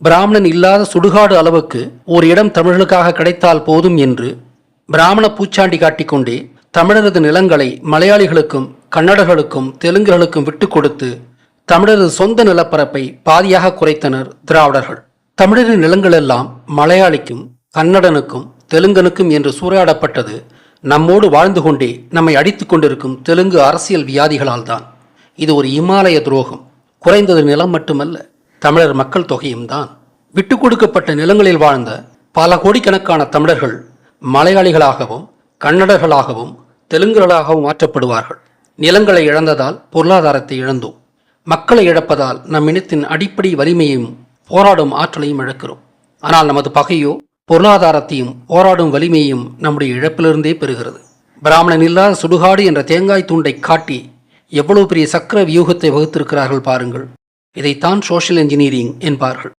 பிராமணன் இல்லாத சுடுகாடு அளவுக்கு ஒரு இடம் தமிழர்களுக்காக கிடைத்தால் போதும் என்று பிராமண பூச்சாண்டி காட்டிக்கொண்டே தமிழரது நிலங்களை மலையாளிகளுக்கும் கன்னடர்களுக்கும் தெலுங்குகளுக்கும் விட்டு கொடுத்து தமிழரது சொந்த நிலப்பரப்பை பாதியாக குறைத்தனர் திராவிடர்கள். தமிழரின் நிலங்களெல்லாம் மலையாளிக்கும் கன்னடனுக்கும் தெலுங்கனுக்கும் என்று சூறையாடப்பட்டது நம்மோடு வாழ்ந்து கொண்டே நம்மை அடித்துக் கொண்டிருக்கும் தெலுங்கு அரசியல் வியாதிகளால் தான் இது ஒரு இமாலய துரோகம். குறைந்தது நிலம் மட்டுமல்ல தமிழர் மக்கள் தொகையும் தான் விட்டு கொடுக்கப்பட்ட நிலங்களில் வாழ்ந்த பல கோடிக்கணக்கான தமிழர்கள் மலையாளிகளாகவும் கன்னடர்களாகவும் தெலுங்குகளாகவும் மாற்றப்படுவார்கள். நிலங்களை இழந்ததால் பொருளாதாரத்தை இழந்தோம். மக்களை இழப்பதால் நம் இனத்தின் அடிப்படை வலிமையும் போராடும் ஆற்றலையும் இழக்கிறோம். ஆனால் நமது பகையோ பொருளாதாரத்தையும் போராடும் வலிமையும் நம்முடைய இழப்பிலிருந்தே பெறுகிறது. பிராமணன் இல்லாத சுடுகாடு என்ற தேங்காய் தூண்டை காட்டி எவ்வளவு பெரிய சக்கர வியூகத்தை வகுத்திருக்கிறார்கள் பாருங்கள். இதைத்தான் சோஷியல் இன்ஜினியரிங் என்பார்கள்.